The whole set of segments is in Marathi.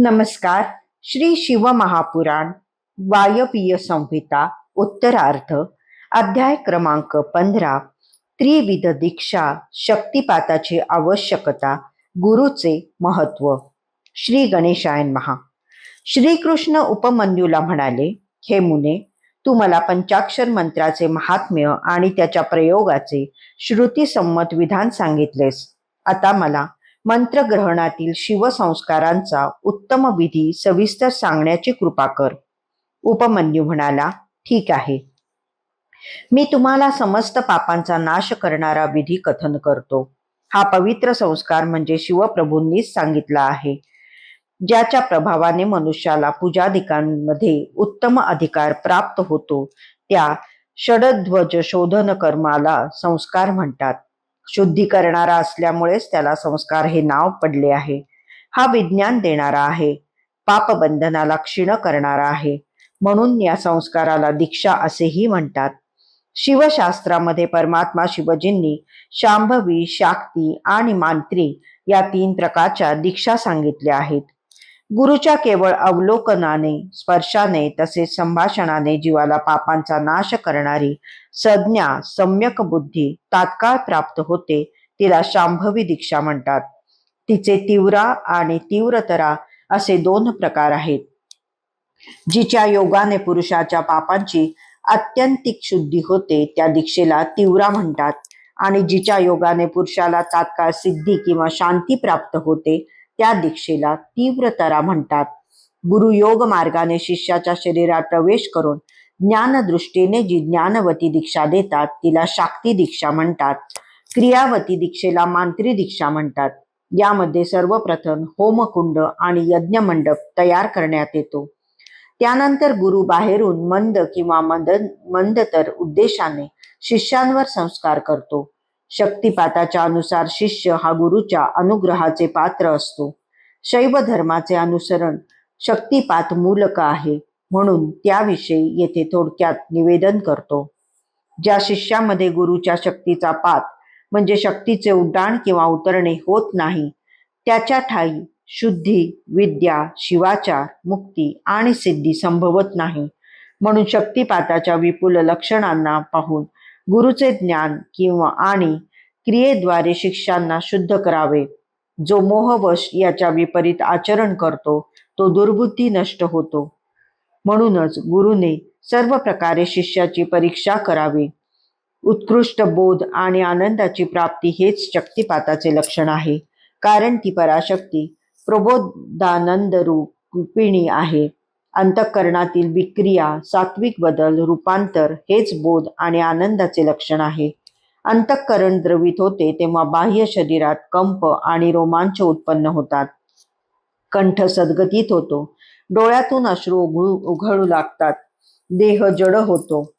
नमस्कार. श्री शिवमहापुराण वायवीय संहिता उत्तरार्थ अध्याय क्रमांक पंधरा. त्रिविध दीक्षा शक्तिपाताची आवश्यकता गुरुचे महत्त्व. श्री गणेशायन महा श्रीकृष्ण उपमन्यूला म्हणाले हे मुने तू मला पंचाक्षर मंत्राचे महात्म्य आणि त्याच्या प्रयोगाचे श्रुतीसंमत विधान सांगितलेस. आता मला मंत्रग्रहणातील शिवसंस्कारांचा उत्तम विधी सविस्तर सांगण्याची कृपा कर. उपमन्यू म्हणाला ठीक आहे. मी तुम्हाला समस्त पापांचा नाश करणारा विधी कथन करतो. हा पवित्र संस्कार म्हणजे शिवप्रभूंनीच सांगितला आहे. ज्याच्या प्रभावाने मनुष्याला पूजाधिकांमध्ये उत्तम अधिकार प्राप्त होतो त्या षडध्वज शोधन कर्माला संस्कार म्हणतात. शुद्धी करणारा असल्यामुळेच त्याला संस्कार हे नाव पडले आहे. हा विज्ञान देणारा आहे. पापबंधनाला क्षीण करणारा आहे. म्हणून या संस्काराला दीक्षा असेही म्हणतात. शिवशास्त्रामध्ये परमात्मा शिवजींनी शांभवी शाक्ती आणि मांत्री या तीन प्रकारच्या दीक्षा सांगितल्या आहेत. गुरुच्या केवळ अवलोकनाने स्पर्शाने तसेच संभाषणाने जीवाला पापांचा नाश करणारी संज्ञा सम्यक बुद्धी तात्काळ प्राप्त होते तिला शांभवी दीक्षा म्हणतात. तिचे तीव्रा आणि तीव्रतरा असे दोन प्रकार आहेत. जिच्या योगाने पुरुषाच्या पापांची आत्यंतिक शुद्धी होते त्या दीक्षेला तीव्रा म्हणतात. आणि जिच्या योगाने पुरुषाला तात्काळ सिद्धी किंवा शांती प्राप्त होते त्या दीक्षेला तीव्रतरा म्हणतात. गुरु योग मार्गाने शिष्याच्या शरीरात प्रवेश करून ज्ञानदृष्टीने जी ज्ञानवती दीक्षा देतात तिला शाक्ती दीक्षा म्हणतात. क्रियावती दीक्षेला मांत्री दीक्षा म्हणतात. यामध्ये सर्वप्रथम होमकुंड आणि यज्ञ मंडप तयार करण्यात येतो. त्यानंतर गुरु बाहेरून मंद किंवा मंद मंदतर उद्देशाने शिष्यांवर संस्कार करतो. शक्तिपाताच्या अनुसार शिष्य हा गुरुच्या अनुग्रहाचे पात्र असतो. शैव धर्माचे अनुसरण शक्तिपात मूलक आहे म्हणून त्याविषयी येथे थोडक्यात निवेदन करतो. ज्या शिष्यामध्ये गुरुच्या शक्तीचा पात म्हणजे शक्तीचे उड्डाण किंवा उतरणे होत नाही त्याच्या ठाई शुद्धी विद्या शिवाचार मुक्ती आणि सिद्धी संभवत नाही. म्हणून शक्तिपाताच्या विपुल लक्षणांना पाहून गुरुचे ज्ञान किंवा आणि क्रियेद्वारे शिष्यांना शुद्ध करावे. जो मोहवश याच्या विपरीत आचरण करतो तो दुर्बुद्धी नष्ट होतो. म्हणूनच गुरुने सर्व प्रकारे शिष्याची परीक्षा करावी. उत्कृष्ट बोध आणि आनंदाची प्राप्ती हेच शक्तिपाताचे लक्षण आहे. कारण ती पराशक्ती प्रबोधानंद रूपिणी आहे. अंतःकरणातील विक्रिया सात्विक बदल रूपांतर हेच बोध आणि आनंदाचे लक्षण आहे. अंतःकरण द्रवित होते तेव्हा बाह्य शरीरात कंप आणि रोमांच उत्पन्न होतात. कंठ सद्गतीत होतो. डोळ्यातून अश्रू उघळू उघळू लागतात. देह जड होतो.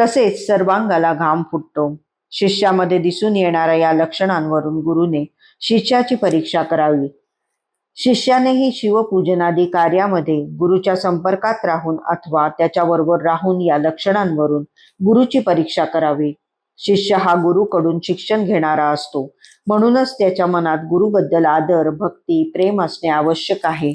तसेच सर्वांगाला घाम फुटतो. शिष्यामध्ये दिसून येणाऱ्या या लक्षणांवरून गुरुने शिष्याची परीक्षा करावी. शिष्यानेही शिवपूजनादी कार्यामध्ये गुरुच्या संपर्कात राहून अथवा त्याच्याबरोबर राहून या लक्षणांवरून गुरुची परीक्षा करावी. शिष्य हा गुरुकडून शिक्षण घेणारा असतो. म्हणूनच त्याच्या मनात गुरुबद्दल आदर भक्ती प्रेम असणे आवश्यक आहे.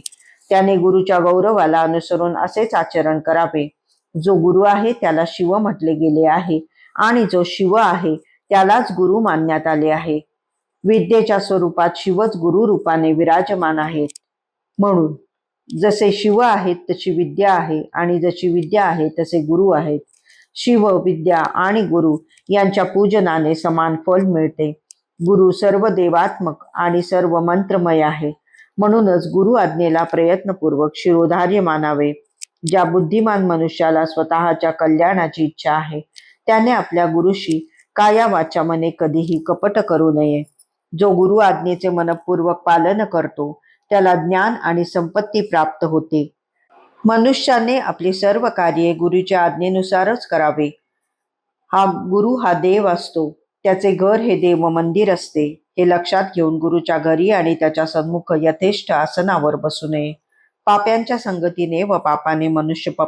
त्याने गुरुच्या गौरवाला अनुसरून असेच आचरण करावे. जो गुरु आहे त्याला शिव म्हटले गेले आहे आणि जो शिव आहे त्यालाच गुरु मानण्यात आले आहे. विद्येच्या स्वरूपात शिवच गुरु रूपाने विराजमान आहेत. म्हणून जसे शिव आहेत तशी विद्या आहे आणि जशी विद्या आहे तसे गुरु आहेत. शिव विद्या आणि गुरु यांच्या पूजनाने समान फल मिळते. गुरु सर्व देवात्मक आणि सर्व मंत्रमय आहे. म्हणूनच गुरु आज्ञेला प्रयत्नपूर्वक शिरोधार्य मानावे. ज्या बुद्धिमान मनुष्याला स्वतःच्या कल्याणाची इच्छा आहे त्याने आपल्या गुरुशी काया वाचा मने कधीही कपट करू नये. जो गुरु आज्ञेचे मनपूर्वक पालन करतो त्याला ज्ञान आणि संपत्ती प्राप्त होते. मनुष्याने आपली सर्व कार्ये गुरुच्या आज्ञेनुसारच करावे. हा गुरु हा देव असतो. त्याचे घर हे देव मंदिर असते. हे लक्षात घेऊन गुरुच्या घरी आणि त्याच्या सन्मुख यथेष्ट आसनावर बसू नये. पाप्यांच्या संगतीने व पापाने मनुष्य प-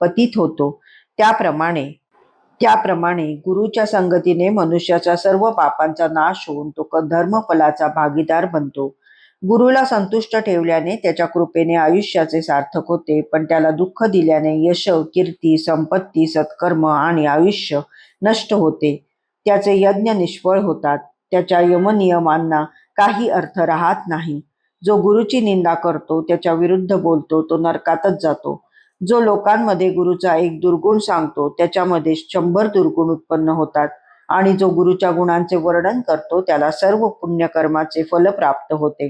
पतित होतो. त्याप्रमाणे त्याप्रमाणे गुरुच्या संगतीने मनुष्याच्या सर्व पापांचा नाश होऊन तो क- धर्मफलाचा भागीदार बनतो. गुरुला संतुष्ट ठेवल्याने त्याच्या कृपेने आयुष्याचे सार्थक होते पण त्याला दुःख दिल्याने यश कीर्ती संपत्ती सत्कर्म आणि आयुष्य नष्ट होते. त्याचे यज्ञ निष्फळ होतात. त्याच्या यमनियमांना काही अर्थ राहत नाही. जो गुरुची निंदा करतो त्याच्या विरुद्ध बोलतो तो नरकातच जातो. जो लोकांमध्ये गुरुचा एक दुर्गुण सांगतो त्याच्यामध्ये शंभर दुर्गुण उत्पन्न होतात आणि जो गुरुच्या गुणांचे वर्णन करतो त्याला सर्व पुण्यकर्माचे फल प्राप्त होते.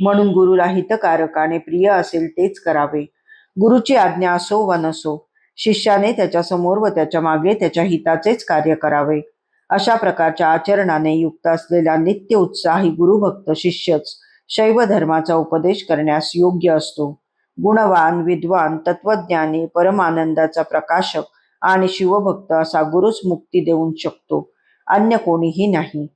म्हणून गुरुला हितकारकाने प्रिय असेल तेच करावे. गुरुची आज्ञा असो व नसो शिष्याने त्याच्यासमोर व त्याच्यामागे त्याच्या हिताचेच कार्य करावे. अशा प्रकारच्या आचरणाने युक्त असलेला नित्य उत्साही गुरुभक्त शिष्यच शैव धर्माचा उपदेश करण्यास योग्य असतो. गुणवान विद्वान तत्वज्ञानी परमानंदाचा प्रकाशक आणि शिवभक्त असा गुरुच मुक्ती देऊ शकतो. अन्य कोणीही नाही.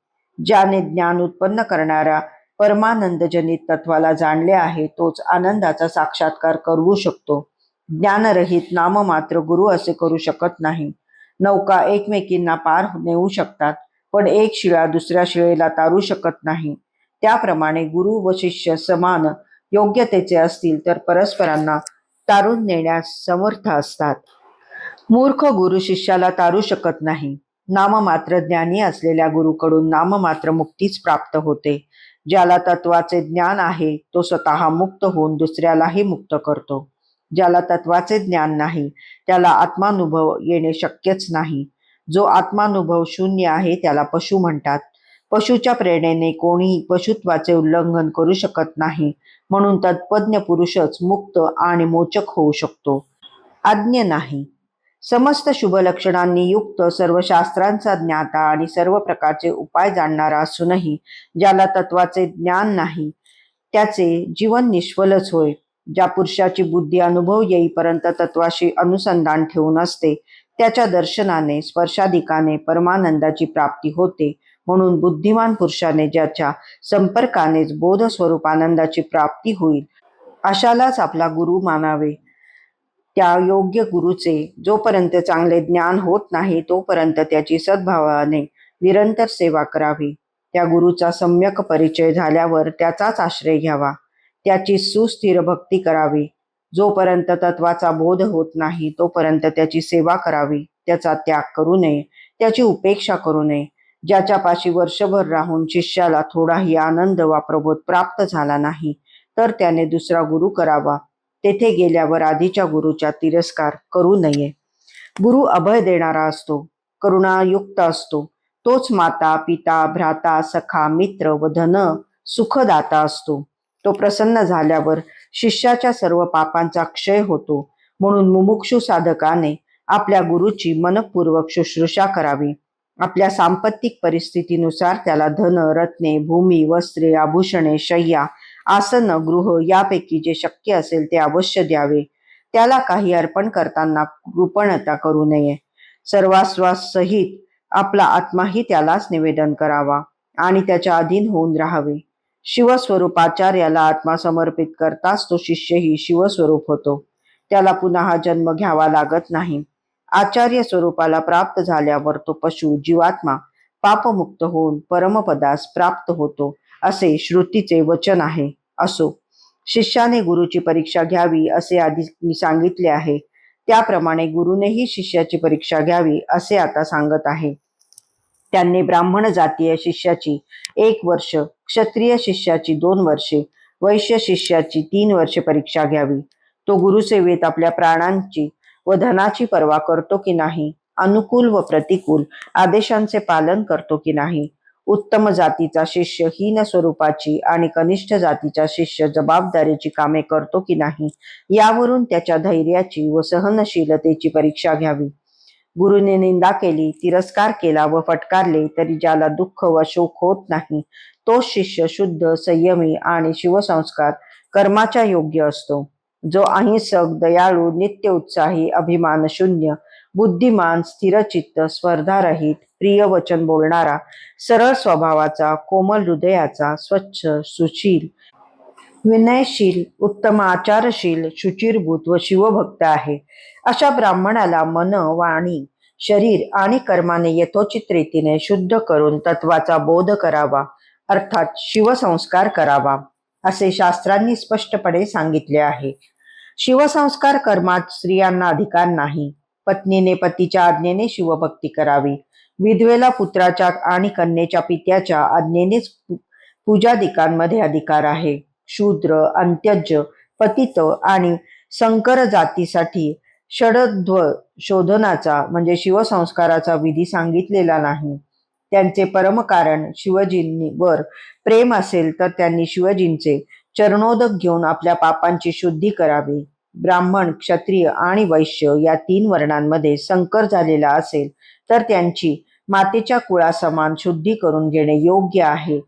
ज्याने ज्ञान उत्पन्न करणाऱ्या परमानंदजनित तत्वाला जाणले आहे तोच आनंदाचा साक्षात्कार करू शकतो. ज्ञानरहित नाममात्र गुरु असे करू शकत नाही. नौका एकमेकींना पार नेऊ शकतात पण एक शिळा दुसऱ्या शिळेला तारू शकत नाही. त्याप्रमाणे गुरु व शिष्य समान योग्यतेचे असतील तर परस्परांना तारून नेण्यास समर्थ असतात. मूर्ख गुरु शिष्याला तारू शकत नाही. नाममात्र ज्ञानी असलेल्या गुरुकडून नाममात्र मुक्तीच प्राप्त होते. ज्याला तत्वाचे ज्ञान आहे तो स्वतः मुक्त होऊन दुसऱ्यालाही मुक्त करतो. ज्याला तत्वाचे ज्ञान नाही त्याला आत्मानुभव येणे शक्यच नाही. जो आत्मानुभव शून्य आहे त्याला पशु म्हणतात. पशुच्या प्रेरणेने कोणीही पशुत्वाचे उल्लंघन करू शकत नाही. म्हणून तत्पज्ञ पुरुषच मुक्त आणि मोचक होऊ शकतो. आज्ञ नाही. समस्त शुभ लक्षणांनी युक्त सर्व शास्त्रांचा ज्ञाता आणि सर्व प्रकारचे उपाय जाणणारा असूनही ज्याला तत्वाचे ज्ञान नाही त्याचे जीवन निष्फलच होय. ज्या पुरुषाची बुद्धी अनुभव येईपर्यंत तत्वाशी अनुसंधान ठेवून असते त्याच्या दर्शनाने स्पर्शाधिकाने परमानंदाची प्राप्ती होते. म्हणून बुद्धिमान पुरुषाने ज्याच्या संपर्कानेच बोध स्वरूप आनंदाची प्राप्ती होईल अशालाच आपला गुरु मानावे. त्या योग्य गुरुचे जोपर्यंत चांगले ज्ञान होत नाही तोपर्यंत त्याची सद्भावाने निरंतर सेवा करावी. त्या गुरुचा सम्यक परिचय झाल्यावर त्याचाच आश्रय घ्यावा. त्याची सुस्थिर भक्ती करावी. जोपर्यंत तत्वाचा बोध होत नाही तोपर्यंत त्याची सेवा करावी. त्याचा त्याग करू नये. त्याची उपेक्षा करू नये. ज्याच्यापाशी वर्षभर राहून शिष्याला थोडाही आनंद वा प्रबोध प्राप्त झाला नाही तर त्याने दुसरा गुरु करावा. तेथे गेल्यावर आधीच्या गुरुचा तिरस्कार करू नये. गुरु अभय देणारा असतो करुणायुक्त असतो. तोच माता पिता भ्राता सखा मित्र व धन सुखदाता असतो. तो प्रसन्न झाल्यावर शिष्याच्या सर्व पापांचा क्षय होतो. म्हणून मुमुक्षु साधकाने आपल्या गुरुची मनपूर्वक शुश्रूषा करावी. आपल्या सांपत्तिक परिस्थितीनुसार त्याला धन रत्ने भूमी वस्त्रे आभूषणे शय्या आसन गृह यापैकी जे शक्य असेल ते अवश्य द्यावे. त्याला काही अर्पण करताना कृपणता करू नये. सर्वास्वासहित आपला आत्माही त्यालाच निवेदन करावा आणि त्याच्या अधीन होऊन राहावे. शिवस्वरूपाचार्याला आत्मा समर्पित करताच तो शिष्यही शिवस्वरूप होतो. त्याला पुन्हा जन्म घ्यावा लागत नाही. आचार्य स्वरूपाला प्राप्त झाल्यावर तो पशु जीवात्मा पापमुक्त होऊन परमपदास प्राप्त होतो असे श्रुतीचे वचन आहे. असो शिष्याने गुरुची परीक्षा घ्यावी असे आधी मी सांगितले आहे. त्याप्रमाणे गुरुनेही शिष्याची परीक्षा घ्यावी असे आता सांगत आहे. त्यांनी ब्राह्मण जातीय शिष्याची एक वर्ष क्षत्रिय शिष्याची दोन वर्षे वैश्य शिष्याची तीन वर्षे परीक्षा घ्यावी. तो गुरुसेवेत आपल्या प्राणांची व धनाची पर्वा करतो की नाही? अनुकूल व प्रतिकूल आदेशांचे पालन करतो की नाही? उत्तम जातीचा शिष्य हीन स्वरूपाची आणि कनिष्ठ जातीचा शिष्य जबाबदारीची कामे करतो की नाही? यावरून त्याच्या धैर्याची व सहनशीलतेची परीक्षा घ्यावी. गुरुने निंदा केली तिरस्कार केला व फटकारले तरी ज्याला दुःख व शोक होत नाही तो शिष्य शुद्ध संयमी आणि शिवसंस्कार कर्माच्या योग्य असतो. जो अहिंसक दयाळू नित्य उत्साही अभिमान शून्य बुद्धिमान स्थिरचित्त स्पर्धारहित प्रिय वचन बोलणारा सरळ स्वभावाचा कोमल हृदयाचा स्वच्छ सुशील विनयशील उत्तम आचारशील शुचिरभूत व शिवभक्त आहे. अशा ब्राह्मणाला मन वाणी शरीर आणि कर्माने यथोचित रीतीने शुद्ध करून तत्वाचा बोध करावा अर्थात शिवसंस्कार करावा असे शास्त्रांनी स्पष्टपणे सांगितले आहे. शिवसंस्कार कर्मात स्त्रियांना अधिकार नाही. पत्नीने पतीच्या आज्ञेने शिवभक्ती करावी. विधवेला पुत्राच्या आणि कन्येच्या पित्याच्या आज्ञेनेच पूजादिकांमध्ये अधिकार आहे. शूद्र अंत्यज पतित आणि संकर जातीसाठी षडध्व शोधनाचा म्हणजे शिवसंस्काराचा विधी सांगितलेला नाही. त्यांचे परमकारण शिवजींवर प्रेम असेल तर त्यांनी शिवजींचे चरणोदक घेऊन आपल्या पापांची शुद्धी करावी. ब्राह्मण क्षत्रिय आणि वैश्य या तीन वर्णांमध्ये संकर झालेला असेल तर त्यांची मातेच्या कुळासमान शुद्धी करून घेणे योग्य आहे.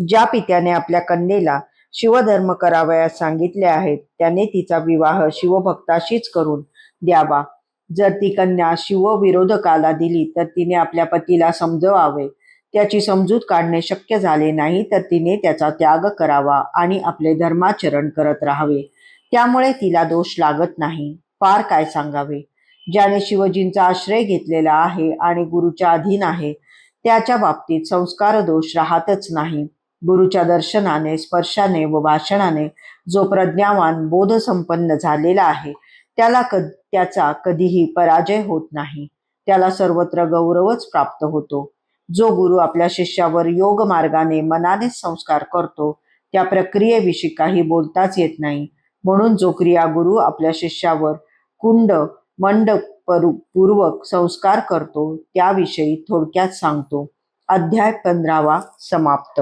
ज्या पित्याने आपल्या कन्येला शिवधर्म करावयास सांगितले आहेत त्याने तिचा विवाह शिवभक्ताशीच करून द्यावा. जर ती कन्या शिवविरोधकाला दिली तर तिने आपल्या पतीला समजवावे. त्याची समजूत काढणे शक्य झाले नाही तर तिने त्याचा त्याग करावा आणि आपले धर्माचरण करत राहावे. त्यामुळे तिला दोष लागत नाही. फार काय सांगावे? ज्याने शिवजींचा आश्रय घेतलेला आहे आणि गुरुच्या अधीन आहे त्याच्या बाबतीत संस्कार दोष राहतच नाही. गुरुच्या दर्शनाने स्पर्शाने व भाषणाने जो प्रज्ञावान बोधसंपन्न झालेला आहे त्याला क त्याचा कधीही पराजय होत नाही. त्याला सर्वत्र गौरवच प्राप्त होतो. जो गुरु आपल्या शिष्यावर योग मार्गाने मनाने संस्कार करतो त्या प्रक्रियेविषयी काही बोलताच येत नाही. म्हणून जो क्रिया गुरु आपल्या शिष्यावर कुंड मंड पूर्वक संस्कार करतो त्याविषयी थोडक्यात सांगतो. अध्याय पंधरावा समाप्त.